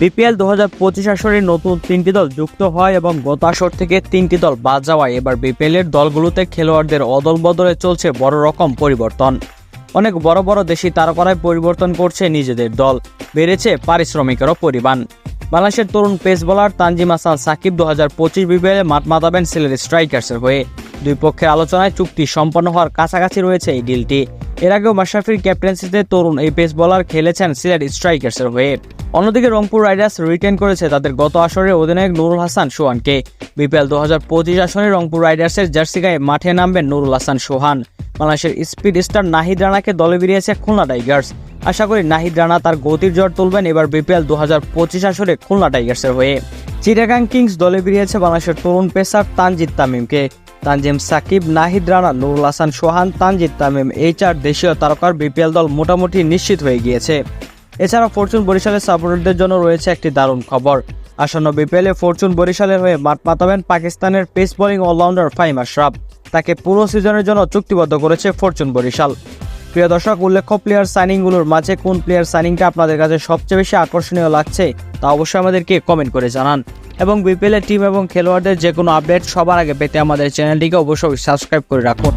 BPL দু হাজার পঁচিশ আসরে নতুন তিনটি দল যুক্ত হয় এবং গত আসর থেকে তিনটি দল বাদ যাওয়ায় এবার বিপিএল এর দলগুলোতে খেলোয়াড়দের অদল বদলে চলছে বড় রকম পরিবর্তন। অনেক বড় বড় দেশি তারকারায় পরিবর্তন করছে নিজেদের দল, বেড়েছে পারিশ্রমিকেরও পরিমাণ। বাংলাদেশের তরুণ পেস বোলার তানজিম হাসান সাকিব দু হাজার পঁচিশ বিপিএলে মাঠ মাতাবেন সিলেট স্ট্রাইকার্সের হয়ে। দুই পক্ষের আলোচনায় চুক্তি সম্পন্ন হওয়ার কাছাকাছি রয়েছে এই ডিলটি। এর আগেও মাশরাফির ক্যাপ্টেন্সিতে তরুণ এই পেস বোলার খেলেছেন সিলেট স্ট্রাইকার্সের হয়ে। অন্যদিকে রংপুর রাইডার্স রিটেন করেছে তাদের গত আসরের অধিনায়ক নুরুল হাসান সোহানকে। বিপিএল দু হাজার পঁচিশ আসরে রংপুর রাইডার্সের জার্সি গায়ে মাঠে নামবেন নুরুল হাসান সোহান। বাংলাদেশের স্পিড স্টার নাহিদ রানাকে দলে বেরিয়েছে খুলনা টাইগার্স। আশা করি নাহিদ রানা তার গতির জ্বর তুলবেন এবার বিপিএল দু হাজার পঁচিশ আসরে খুলনা টাইগার্সের হয়ে। চিটাগাং কিংস দলে বেরিয়েছে বাংলাদেশের তরুণ পেসার তানজিদ তামিমকে। তানজিম সাকিব, নাহিদ রানা, নুরুল হাসান সোহান, তানজিদ তামিম এই চার দেশীয় তারকার বিপিএল দল মোটামুটি নিশ্চিত হয়ে গিয়েছে। এছাড়া ফরচুন বরিশালের সাপোর্টারদের জন্য রয়েছে একটি দারুণ খবর। আসন্ন বিপিএলে ফরচুন বরিশালের হয়ে মাঠ পাতাবেন পাকিস্তানের pace bowling allrounder Faheem Ashraf. তাকে পুরো সিজনের জন্য চুক্তিবদ্ধ করেছে ফরচুন বরিশাল। প্রিয় দর্শক, উল্লেখ্য প্লেয়ার সাইনিংগুলোর মাঝে কোন প্লেয়ার সাইনিংটা আপনাদের কাছে সবচেয়ে বেশি আকর্ষণীয় লাগছে, তা অবশ্যই আমাদেরকে কমেন্ট করে জানান। এবং বিপিএল এর টিম এবং খেলোয়াড়দের যে কোনো আপডেট সবার আগে পেতে আমাদের চ্যানেলটিকে অবশ্যই সাবস্ক্রাইব করে রাখুন।